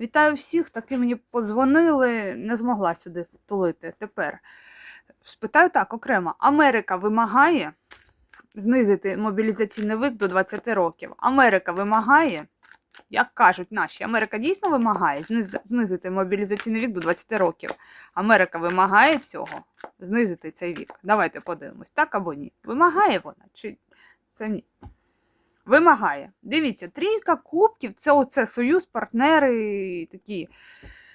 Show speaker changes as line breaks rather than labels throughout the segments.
Вітаю всіх, таки мені подзвонили, не змогла сюди втулити. Тепер спитаю так окремо: Америка вимагає знизити мобілізаційний вік до 20 років. Америка вимагає, як кажуть наші, Америка дійсно вимагає знизити мобілізаційний вік до 20 років. Америка вимагає цього, знизити цей вік. Давайте подивимось, так або ні. Вимагає вона чи це ні? Вимагає. Дивіться, трійка кубків це оце союз, партнери, такі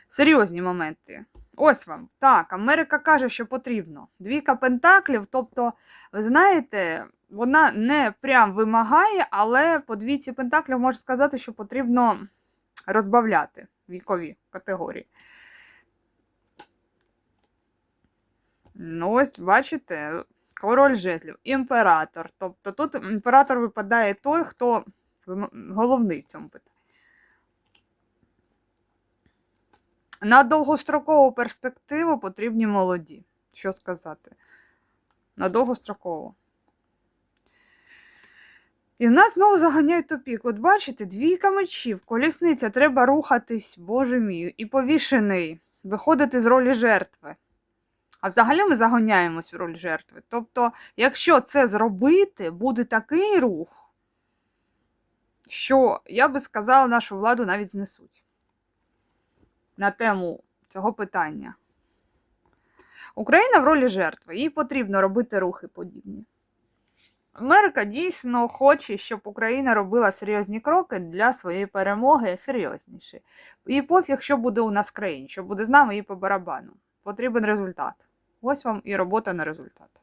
серйозні моменти. Ось вам. Так, Америка каже, що потрібно. Двійка пентаклів, тобто, ви знаєте, вона не прям вимагає, але по двійці пентаклів можна сказати, що потрібно розбавляти вікові категорії. Ну, ось, бачите, король жезлів, імператор. Тобто тут імператор випадає той, хто головний в цьому питанні. На довгострокову перспективу потрібні молоді. Що сказати? На довгострокову. І в нас знову заганяють тупік. От бачите, двійка мечів, колісниця, треба рухатись, боже мій, і повішений, виходити з ролі жертви. А взагалі ми загоняємось в роль жертви. Тобто, якщо це зробити, буде такий рух, що, я би сказала, нашу владу навіть знесуть на тему цього питання. Україна в ролі жертви, їй потрібно робити рухи подібні. Америка дійсно хоче, щоб Україна робила серйозні кроки для своєї перемоги серйозніші. І пофіг, що буде у нас в країні, що буде з нами і по барабану. Потрібен результат. Ось вам і робота на результат.